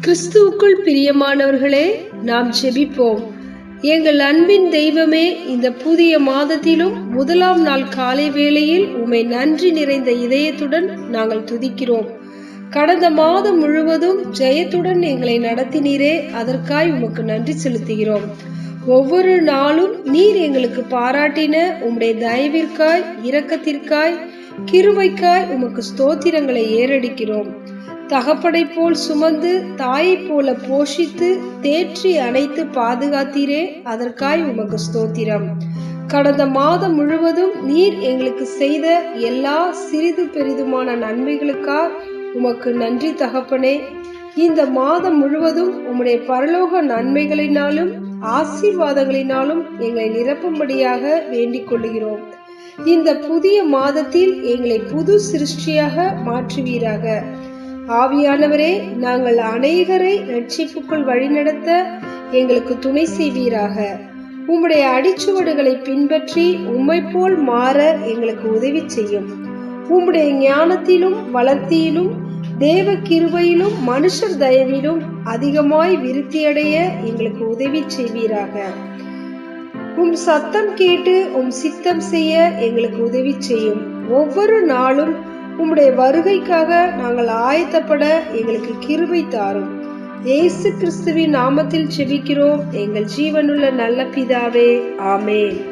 கிறிஸ்துவுக்குள் பிரியமானவர்களே நாம் ஜெபிப்போம். எங்கள் அன்பின் தெய்வமே இந்த புதிய மாதத்திலும் முதலாம் நாள் காலை வேளையில் உம்மை நன்றி நிறைந்த இதயத்துடன் நாங்கள் துதிக்கிறோம். கடந்த மாதம் முழுவதும் ஜெயத்துடன் எங்களை நடத்தினீரே அதற்காய் உமக்கு நன்றி செலுத்துகிறோம். ஒவ்வொரு நாளும் நீர் எங்களுக்கு பாராட்டின உம்முடைய தயவிற்காய் இரக்கத்திற்காய் கிருவைக்காய் உமக்கு ஸ்தோத்திரங்களை ஏறடிக்கிறோம். தகப்படை போல் சுமந்து தாயைப் போல போஷித்து தேற்றி அணைத்து பாதுகாத்தீரே அதற்காய் உமக்கு ஸ்தோத்திரம். கடந்த மாதம் முழுவதும் நீர் எங்களுக்கு செய்த எல்லா சிறிது பெரிதுமான நன்மைகளுக்காக உமக்கு நன்றி தகப்பனே. இந்த மாதம் முழுவதும் உம்முடைய பரலோக நன்மைகளினாலும் ஆசீர்வாதங்களினாலும் எங்களை நிரப்பும்படியாக வேண்டிக் கொள்கிறோம் இந்த புதிய மாதத்தில் எங்களை புது சிருஷ்டியாக மாற்றுவீராக. ஆவியானவரே நாங்கள் அநேகரை ரட்சிப்புக்குள் வழிநடத்த எங்களுக்கு துணை செய்வீராக. உம்முடைய அடிச்சுவடுகளை பின்பற்றி உம்மை போல் மாற எங்களுக்கு உதவி செய்யும். உம்முடைய ஞானத்திலும் வளர்த்தியிலும் தேவ கிருபையிலும் மனுஷர் தயவிலும் அதிகமாய் விருத்தியடைய எங்களுக்கு உதவி செய்வீராக. உம் சத்தம் கேட்டு உம் சித்தம் செய்ய எங்களுக்கு உதவி செய்யும். ஒவ்வொரு நாளும் உம்முடைய வருகைக்காக நாங்கள் ஆயத்தப்பட எங்களுக்கு கிருபை தாரும். இயேசு கிறிஸ்துவின் நாமத்தில் செபிக்கிறோம். எங்கள் ஜீவனுள்ள நல்ல பிதாவே ஆமேன்.